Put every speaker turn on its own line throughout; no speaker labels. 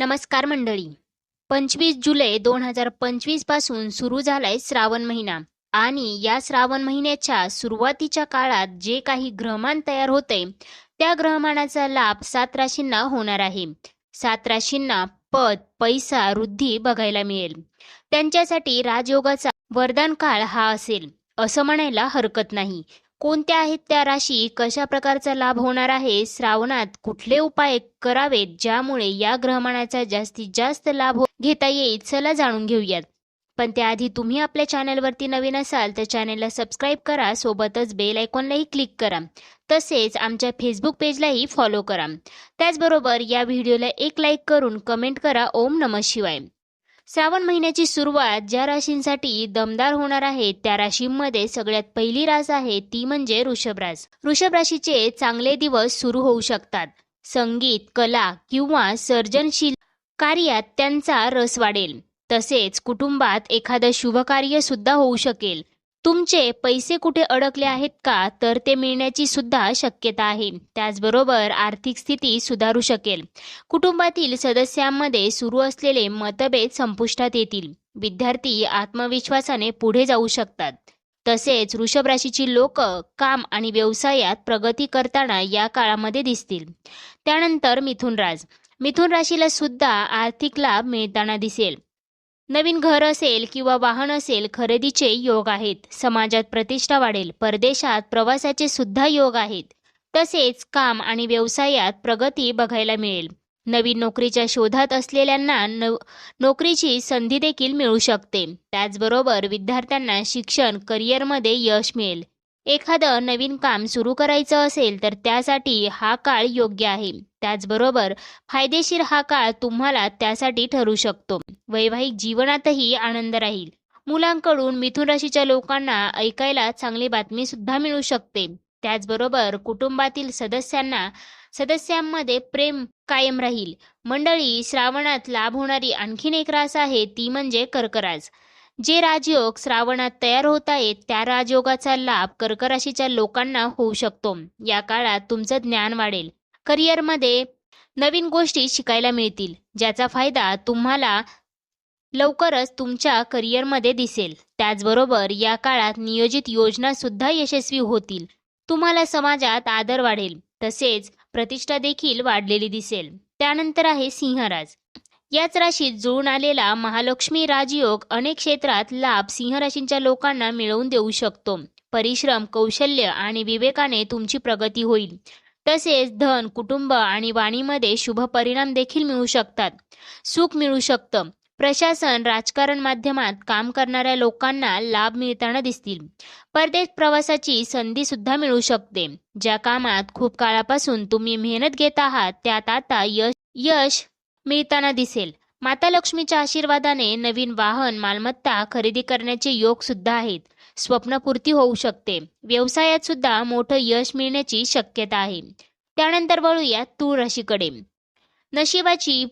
नमस्कार मंडळी. पंचवीस जुलै दोन हजार पंचवीसपासून सुरू झालाय श्रावण महिना आणि या श्रावण महिन्याच्या सुरुवातीच्या काळात जे काही ग्रहमान तयार होते त्या ग्रहमानाचा लाभ सात राशींना होणार आहे. सात राशींना पद पैसा वृद्धी बघायला मिळेल. त्यांच्यासाठी राजयोगाचा वरदान काळ हा असेल असं म्हणायला हरकत नाही. कोणत्या आहेत त्या राशी? कशा प्रकारचा लाभ होणार आहे? श्रावणात कुठले उपाय करावेत ज्यामुळे या ग्रहमानाचा जास्तीत जास्त लाभ हो- घेता येईल? चला जाणून घेऊयात. पण त्याआधी तुम्ही आपल्या चॅनलवरती नवीन असाल तर चॅनलला सबस्क्राईब करा सोबतच बेल आयकॉनलाही क्लिक करा. तसेच आमच्या फेसबुक पेजलाही फॉलो करा. त्याचबरोबर या व्हिडिओला एक लाईक करून कमेंट करा. ओम नमः शिवाय. श्रावण महिन्याची सुरुवात ज्या राशींसाठी दमदार होणार आहे त्या राशींमध्ये सगळ्यात पहिली रास आहे ती म्हणजे वृषभ रास. वृषभ राशीचे चांगले दिवस सुरू होऊ शकतात. संगीत कला किंवा सर्जनशील कार्यात त्यांचा रस वाढेल. तसेच कुटुंबात एखादं शुभ कार्य सुद्धा होऊ शकेल. तुमचे पैसे कुठे अडकले आहेत का? तर ते मिळण्याची सुद्धा शक्यता आहे. त्याचबरोबर आर्थिक स्थिती सुधारू शकेल. कुटुंबातील सदस्यांमध्ये सुरू असलेले मतभेद संपुष्टात येतील. विद्यार्थी आत्मविश्वासाने पुढे जाऊ शकतात. तसेच वृषभ राशीची लोक काम आणि व्यवसायात प्रगती करताना या काळामध्ये दिसतील. त्यानंतर मिथुन राज मिथुन राशीला सुद्धा आर्थिक लाभ मिळताना दिसेल. नवीन घर असेल किंवा वाहन असेल खरेदीचे योग आहेत. समाजात प्रतिष्ठा वाढेल. परदेशात प्रवासाचे सुद्धा योग आहेत. तसेच काम आणि व्यवसायात प्रगती बघायला मिळेल. नवीन नोकरीच्या शोधात असलेल्यांना नव नोकरीची संधी देखील मिळू शकते. त्याचबरोबर विद्यार्थ्यांना शिक्षण करिअरमध्ये यश मिळेल. एखादं नवीन काम सुरू करायचं असेल तर त्यासाठी हा काळ योग्य आहे. त्याचबरोबर फायदेशीर हा काळ तुम्हाला त्यासाठी ठरू शकतो. वैवाहिक जीवनातही आनंद राहील. मुलांकडून मिथुन राशीच्या लोकांना ऐकायला चांगली बातमी सुद्धा मिळू शकते. त्याचबरोबर कुटुंबातील सदस्यांना सदस्यांमध्ये प्रेम कायम राहील. मंडळी श्रावणात लाभ होणारी आणखीन एक रास आहे ती म्हणजे कर्कराज. जे राजयोग श्रावणात तयार होत आहेत त्या राजयोगाचा लाभ कर्क राशीच्या लोकांना होऊ शकतो. या काळात तुमचं ज्ञान वाढेल. करिअरमध्ये नवीन गोष्टी शिकायला मिळतील ज्याचा फायदा तुम्हाला लवकरच तुमच्या करिअरमध्ये दिसेल. त्याचबरोबर या काळात नियोजित योजना सुद्धा यशस्वी होतील. तुम्हाला समाजात आदर वाढेल तसेच प्रतिष्ठा देखील वाढलेली दिसेल. त्यानंतर आहे सिंहराज. याच राशीत जुळून आलेला महालक्ष्मी राजयोग अनेक क्षेत्रात लाभ सिंह राशींच्या लोकांना मिळवून देऊ शकतो. परिश्रम कौशल्य आणि विवेकाने तुमची प्रगती होईल. तसेच धन कुटुंब आणि वाणीमध्ये शुभ परिणाम देखील मिळू शकतात. सुख मिळू शकतं. प्रशासन राजकारण माध्यमात काम करणाऱ्या लोकांना लाभ मिळताना दिसतील. परदेश प्रवासाची संधी सुद्धा मिळू शकते. ज्या कामात खूप काळापासून तुम्ही मेहनत घेत आहात त्यात आता यश यश मिळताना दिसेल. माता लक्ष्मीच्या आशीर्वादाने नवीन वाहन मालमत्ता खरेदी करण्याचे योग सुद्धा आहेत. स्वप्नपूर्ती होऊ शकते. व्यवसायात सुद्धा मोठं यश मिळण्याची शक्यता आहे. त्यानंतर वळूया तूळ राशीकडे नशिबाची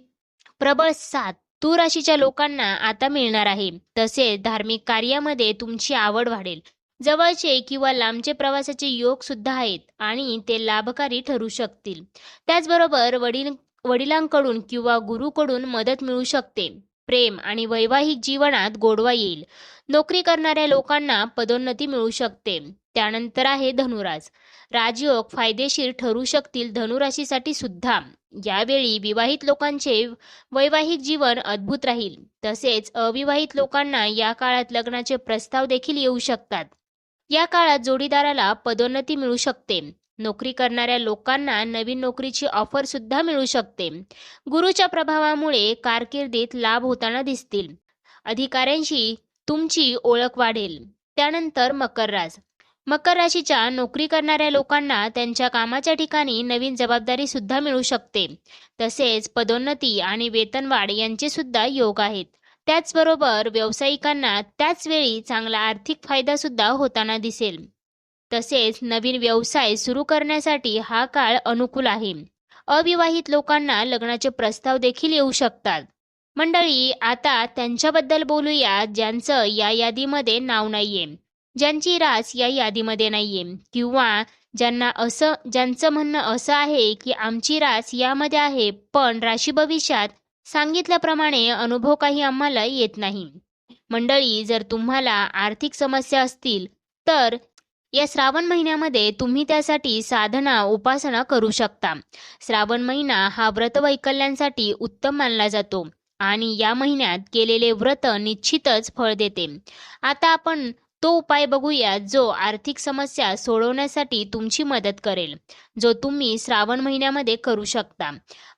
प्रबळ साथ तूळ राशीच्या लोकांना आता मिळणार आहे. तसेच धार्मिक कार्यामध्ये तुमची आवड वाढेल. जवळचे किंवा लांबचे प्रवासाचे योग सुद्धा आहेत आणि ते लाभकारी ठरू शकतील. त्याचबरोबर वडील वडिलांकडून किंवा गुरुकडून मदत मिळू शकते. प्रेम आणि वैवाहिक जीवनात गोडवा येईल. नोकरी करणाऱ्या लोकांना पदोन्नती मिळू शकते. त्यानंतर आहे धनुराज. राजयोग फायदेशीर ठरू शकतील धनुराशीसाठी सुद्धा. यावेळी विवाहित लोकांचे वैवाहिक जीवन अद्भुत राहील. तसेच अविवाहित लोकांना या काळात लग्नाचे प्रस्ताव देखील येऊ शकतात. या काळात जोडीदाराला पदोन्नती मिळू शकते. नोकरी करणाऱ्या लोकांना नवीन नोकरीची ऑफर सुद्धा मिळू शकते. गुरुच्या प्रभावामुळे कारकिर्दीत लाभ होताना दिसतील. अधिकाऱ्यांशी तुमची ओळख वाढेल. त्यानंतर मकर राज. मकर राशीच्या नोकरी करणाऱ्या लोकांना त्यांच्या कामाच्या ठिकाणी नवीन जबाबदारी सुद्धा मिळू शकते. तसेच पदोन्नती आणि वेतनवाढ यांचे सुद्धा योग आहेत. त्याचबरोबर व्यावसायिकांना त्याच वेळी चांगला आर्थिक फायदा सुद्धा होताना दिसेल. तसेच नवीन व्यवसाय सुरू करण्यासाठी हा काळ अनुकूल आहे. अविवाहित लोकांना लग्नाचे प्रस्ताव देखील येऊ शकतात. मंडळी आता त्यांच्याबद्दल बोलूया ज्यांचं या यादीमध्ये नाव नाहीये. ज्यांची रास या यादीमध्ये नाहीये. किंवा ज्यांना असं ज्यांचं म्हणणं असं आहे की आमची रास यामध्ये आहे पण राशी भविष्यात सांगितल्याप्रमाणे अनुभव काही आम्हाला येत नाही. मंडळी जर तुम्हाला आर्थिक समस्या असतील तर या श्रावण महिन्यामध्ये तुम्ही त्यासाठी साधना उपासना करू शकता. श्रावण महिना हा व्रत वैकल्यांसाठी उत्तम मानला जातो आणि या महिन्यात केलेले व्रत निश्चितच फळ देते. आता आपण तो उपाय बघूया जो आर्थिक समस्या सोडवण्यासाठी तुमची मदत करेल जो तुम्ही श्रावण महिन्यामध्ये करू शकता.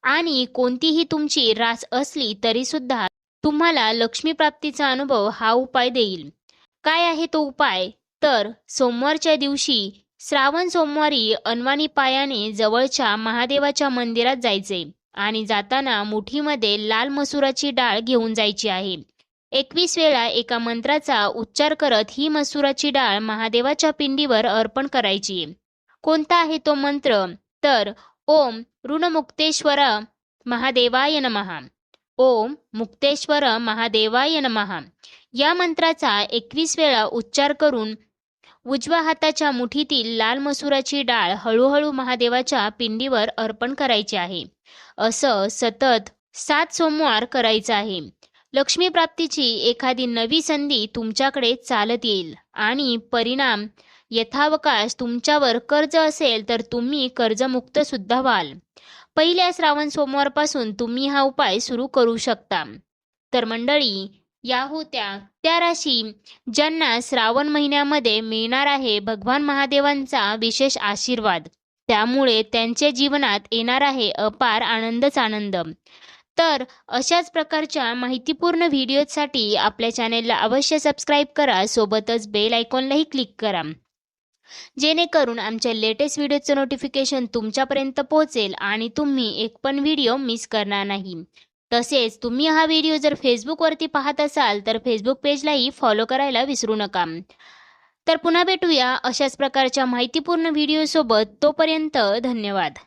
आणि कोणतीही तुमची रास असली तरी सुद्धा तुम्हाला लक्ष्मी प्राप्तीचा अनुभव हा उपाय देईल. काय आहे तो उपाय? तर सोमवारच्या दिवशी श्रावण सोमवारी अनवाणी पायाने जवळच्या महादेवाच्या मंदिरात जायचे आणि जाताना मुठीमध्ये लाल मसुराची डाळ घेऊन जायची आहे. एकवीस वेळा एका मंत्राचा उच्चार करत ही मसुराची डाळ महादेवाच्या पिंडीवर अर्पण करायची. कोणता आहे तो मंत्र? तर ओम ऋणमुक्तेश्वर महादेवाय नमहा ओम मुक्तेश्वर महादेवाय नमहा या मंत्राचा एकवीस वेळा उच्चार करून उजव्या हाताच्या मुठीतील लाल मसुराची डाळ हळूहळू महादेवाच्या पिंडीवर अर्पण करायची आहे. असं सतत सात सोमवार करायचं आहे. लक्ष्मी प्राप्तीची एखादी नवी संधी तुमच्याकडे चालत येईल आणि परिणाम यथावकाश तुमच्यावर कर्ज असेल तर तुम्ही कर्जमुक्त सुद्धा व्हाल. पहिल्या श्रावण सोमवारपासून तुम्ही हा उपाय सुरू करू शकता. तर मंडळी या होत्या. त्या राशी ज्यांना श्रावण महिन्यामध्ये मिळणार आहे भगवान महादेवांचा विशेष आशीर्वाद. त्यामुळे त्यांच्या जीवनात येणार आहे अपार आनंदच आनंद. तर अशाच प्रकारच्या माहितीपूर्ण व्हिडिओसाठी आपल्या चॅनेलला अवश्य सबस्क्राईब करा. सोबतच बेल आयकॉनलाही क्लिक करा. जेणेकरून आमच्या लेटेस्ट व्हिडिओचं नोटिफिकेशन तुमच्यापर्यंत पोहोचेल आणि तुम्ही एक पण व्हिडिओ मिस करणार नाही. तसेच तुम्ही हा व्हिडिओ जर फेसबुकवरती पाहत असाल तर फेसबुक पेजलाही फॉलो करायला विसरू नका. तर पुन्हा भेटूया अशाच प्रकारच्या माहितीपूर्ण व्हिडिओसोबत तोपर्यंत धन्यवाद.